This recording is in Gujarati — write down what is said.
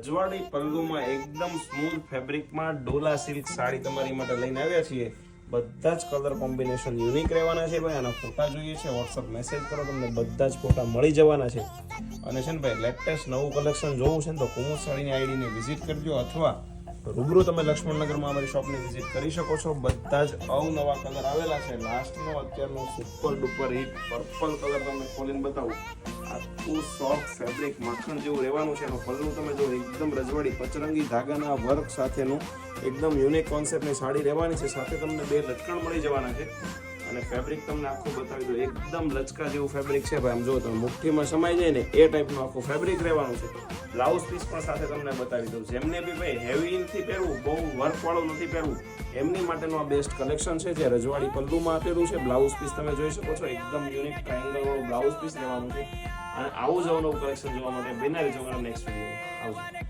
રજવાડી પલ્લુમાં એકદમ સ્મૂથ ફેબ્રિકમાં ડોલા સિલ્ક સાડી તમારી માટે લઈને આવ્યા છીએ. બધા જ કલર કોમ્બિનેશન યુનિક રહેવાના છે ભાઈ. આના ફોટા જોઈએ છે વોટ્સઅપ મેસેજ કરો, તમને બધા જ ફોટા મળી જવાના છે. અને છે ને ભાઈ લેટેસ્ટ નવું કલેક્શન જોવું છે ને તો કુમુદ સાડીની આઈડીને વિઝિટ કરજો અથવા રૂબરૂ તમે લક્ષ્મણનગરમાં અમારી શોપની વિઝિટ કરી શકો છો. બધા જ અવનવા કલર આવેલા છે. લાસ્ટનો અત્યારનો super duper hit purple colour તમને ખોલીને બતાવું. આખું સોફ્ટ ફેબ્રિક, માખણ જેવું રહેવાનું છે? એનું પલ્લું તમે જો એકદમ રજવાડી પચરંગી ધાગાના વર્ક સાથેનું એકદમ યુનિક કોન્સેપ્ટની સાડી રહેવાની છે. સાથે તમને બે લટકણ મળી જવાના છે. અને ફેબ્રિક તમને આખું બતાવી દો એકદમ લચકા જેવું ફેબ્રિક છે ભાઈ. આમ જો તમે, મુઠ્ઠીમાં સમાઈ જાય ને એ ટાઈપનું આખું ફેબ્રિક રહેવાનું છે. બ્લાઉઝ પીસ પણ સાથે તમને બતાવી દઉં. જેમને બી ભાઈ હેવી નથી પહેરવું, બહુ વર્કવાળું નથી પહેરવું, એમની માટેનું આ બેસ્ટ કલેક્શન છે જે રજવાડી પલ્લુમાં આપેલું છે. બ્લાઉઝ પીસ તમે જોઈ શકો છો. એકદમ યુનિક ટ્રાયંગલવાળું બ્લાઉઝ પીસ રહેવાનું છે. અને આવું જ અવનવું કલેક્શન જોવા માટે બિનારી જવાનું નેક્સ્ટ વીડિયો આવજો.